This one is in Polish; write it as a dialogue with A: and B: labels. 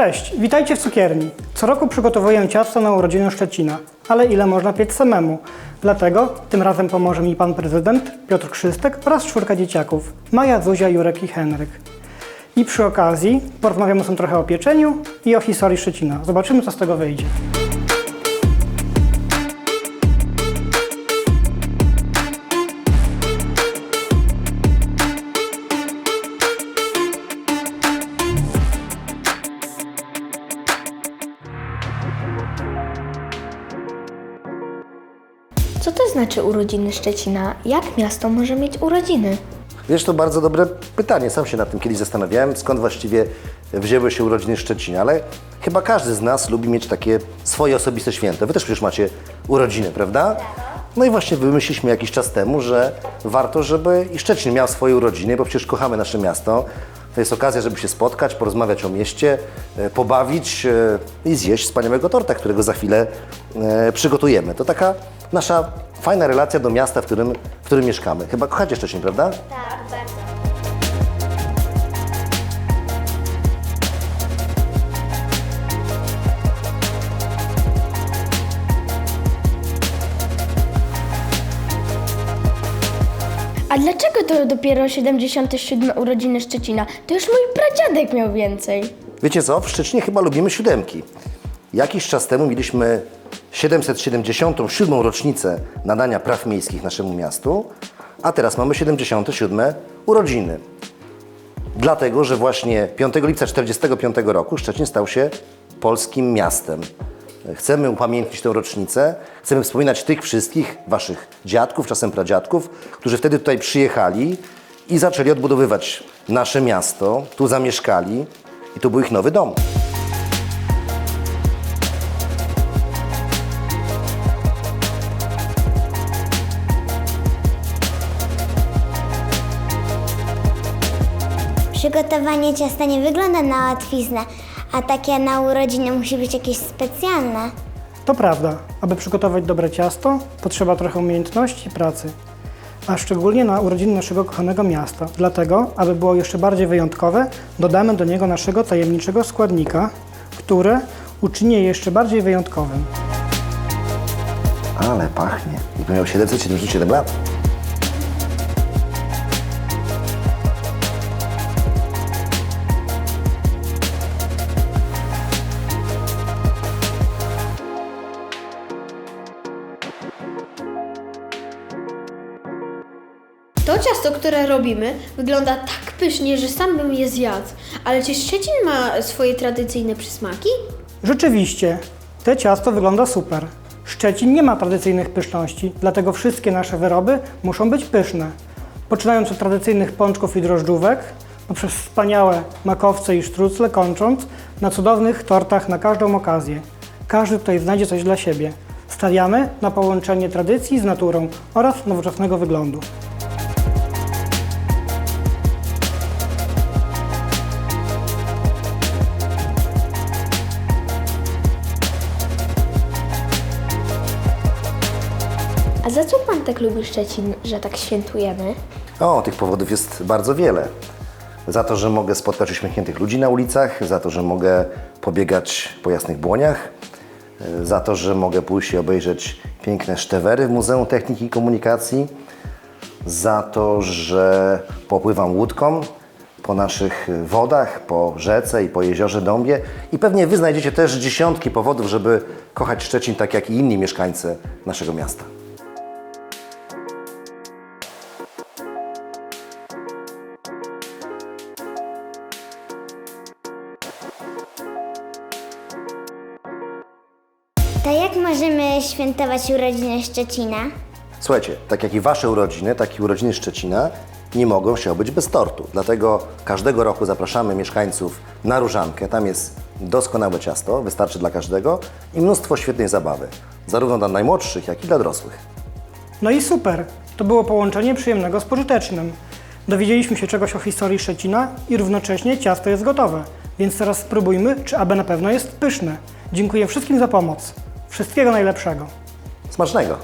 A: Cześć, witajcie w cukierni. Co roku przygotowuję ciasto na urodziny Szczecina, ale ile można piec samemu? Dlatego tym razem pomoże mi pan prezydent Piotr Krzystek oraz czwórka dzieciaków Maja, Zuzia, Jurek i Henryk. I przy okazji porozmawiamy sobie trochę o pieczeniu i o historii Szczecina. Zobaczymy, co z tego wyjdzie.
B: Co to znaczy urodziny Szczecina? Jak miasto może mieć urodziny?
C: Wiesz, to bardzo dobre pytanie. Sam się nad tym kiedyś zastanawiałem, skąd właściwie wzięły się urodziny Szczecina, ale chyba każdy z nas lubi mieć takie swoje osobiste święto. Wy też przecież macie urodziny, prawda? No i właśnie wymyśliliśmy jakiś czas temu, że warto, żeby i Szczecin miał swoje urodziny, bo przecież kochamy nasze miasto. To jest okazja, żeby się spotkać, porozmawiać o mieście, e, pobawić e, i zjeść wspaniałego torta, którego za chwilę e, przygotujemy. To taka nasza fajna relacja do miasta, w którym, w którym mieszkamy. Chyba kochacie Szczecin, prawda?
B: A dlaczego to dopiero 77 urodziny Szczecina? To już mój pradziadek miał więcej.
C: Wiecie co? W Szczecinie chyba lubimy siódemki. Jakiś czas temu mieliśmy 777. rocznicę nadania praw miejskich naszemu miastu, a teraz mamy 77. urodziny. Dlatego, że właśnie 5 lipca 1945 roku Szczecin stał się polskim miastem. Chcemy upamiętnić tę rocznicę, chcemy wspominać tych wszystkich waszych dziadków, czasem pradziadków, którzy wtedy tutaj przyjechali i zaczęli odbudowywać nasze miasto, tu zamieszkali i to był ich nowy dom.
D: Przygotowanie ciasta nie wygląda na łatwiznę, a takie na urodziny musi być jakieś specjalne.
A: To prawda, aby przygotować dobre ciasto, potrzeba trochę umiejętności i pracy. A szczególnie na urodziny naszego kochanego miasta. Dlatego, aby było jeszcze bardziej wyjątkowe, dodamy do niego naszego tajemniczego składnika, który uczyni je jeszcze bardziej wyjątkowym.
C: Ale pachnie. I miał 777 lat.
E: To ciasto, które robimy, wygląda tak pysznie, że sam bym je zjadł. Ale czy Szczecin ma swoje tradycyjne przysmaki?
A: Rzeczywiście, te ciasto wygląda super. Szczecin nie ma tradycyjnych pyszności, dlatego wszystkie nasze wyroby muszą być pyszne. Poczynając od tradycyjnych pączków i drożdżówek, poprzez wspaniałe makowce i sztrucle, kończąc na cudownych tortach na każdą okazję. Każdy tutaj znajdzie coś dla siebie. Stawiamy na połączenie tradycji z naturą oraz nowoczesnego wyglądu.
B: Za co pan tak lubi Szczecin, że tak świętujemy?
C: O, tych powodów jest bardzo wiele. Za to, że mogę spotkać uśmiechniętych ludzi na ulicach, za to, że mogę pobiegać po jasnych błoniach, y, za to, że mogę pójść i obejrzeć piękne sztewery w Muzeum Techniki i Komunikacji, za to, że popływam łódką po naszych wodach, po rzece i po jeziorze Dąbie i pewnie Wy znajdziecie też dziesiątki powodów, żeby kochać Szczecin tak jak i inni mieszkańcy naszego miasta.
D: To jak możemy świętować urodziny Szczecina?
C: Słuchajcie, tak jak i Wasze urodziny, tak i urodziny Szczecina nie mogą się obyć bez tortu. Dlatego każdego roku zapraszamy mieszkańców na Różankę. Tam jest doskonałe ciasto, wystarczy dla każdego i mnóstwo świetnej zabawy, zarówno dla najmłodszych, jak i dla dorosłych.
A: No i super, to było połączenie przyjemnego z pożytecznym. Dowiedzieliśmy się czegoś o historii Szczecina i równocześnie ciasto jest gotowe. Więc teraz spróbujmy, czy aby na pewno jest pyszne. Dziękuję wszystkim za pomoc. Wszystkiego najlepszego.
C: Smacznego!